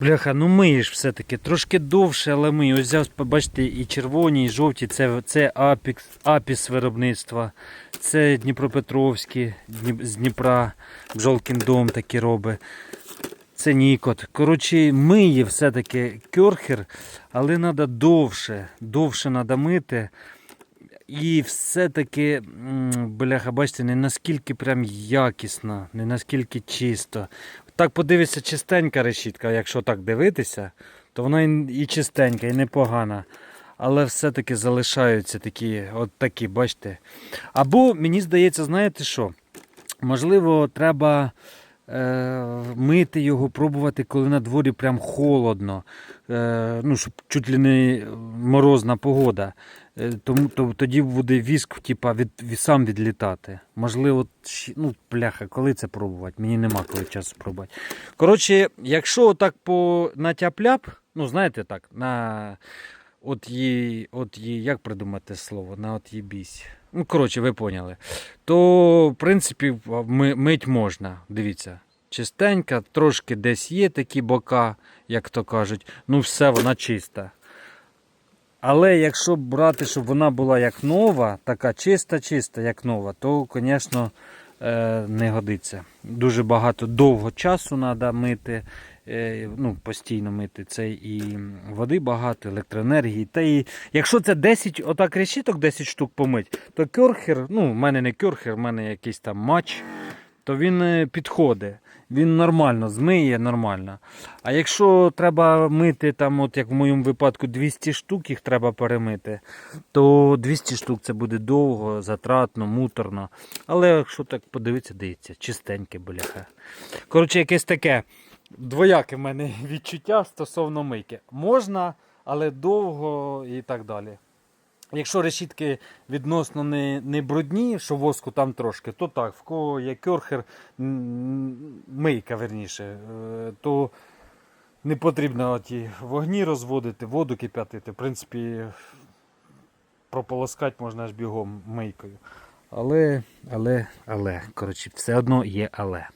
Бляха, ну миєш все-таки. Трошки довше, але ми. Ось взяв, бачите, і червоні, і жовті. Це, це Апікс, Апіс виробництва. Це Дніпропетровські, з Дніпра, Бжолкін дом такі робить. Це Нікот. Коротше, миє все-таки кьорхер, але треба довше. Довше треба мити. І все-таки, бляха, бачите, не наскільки прям якісно, не наскільки чисто. Так подивишся, чистенька решітка, якщо так дивитися, то вона і чистенька, і непогана. Але все-таки залишаються такі, от такі, бачите. Або, мені здається, знаєте що? Можливо, треба мити його, пробувати, коли на дворі прям холодно, е, ну, щоб чуть ли не морозна погода. Е, Тому то, тоді буде віск, типа, від, від, сам відлітати. Можливо, ну, бляха, коли це пробувати? Мені нема коли часу пробувати. Коротше, якщо так по на тяп-ляп, ну знаєте так, на от її, от її, як придумати слово, на от її. Ну, коротше, ви поняли. То, в принципі, ми, мить можна. Дивіться. Чистенька, трошки десь є такі бока, як то кажуть. Ну, все, вона чиста. Але якщо брати, щоб вона була як нова, така чиста-чиста, як нова, то, звісно, не годиться. Дуже багато довго часу треба мити, е, ну, постійно мити це і води багато, електроенергії. Та і якщо це 10 отак решіток, 10 штук помить, то кюрхер, ну, в мене не кюрхер, в мене якийсь там матч, то він е, підходить. Він нормально змиє, нормально. А якщо треба мити, там, от як в моєму випадку, 200 штук їх треба перемити, то 200 штук це буде довго, затратно, муторно. Але якщо так подивитися, дивіться, чистеньке бляха. Коротше, якесь таке двояке в мене відчуття стосовно мийки. Можна, але довго і так далі. Якщо решітки відносно не, не брудні, що воску там трошки, то так, в кого є кьорхер, м, мийка верніше, е, то не потрібно ті вогні розводити, воду кип'ятити. В принципі, прополоскати можна аж бігом мийкою. Але, але, але, коротше, все одно є але.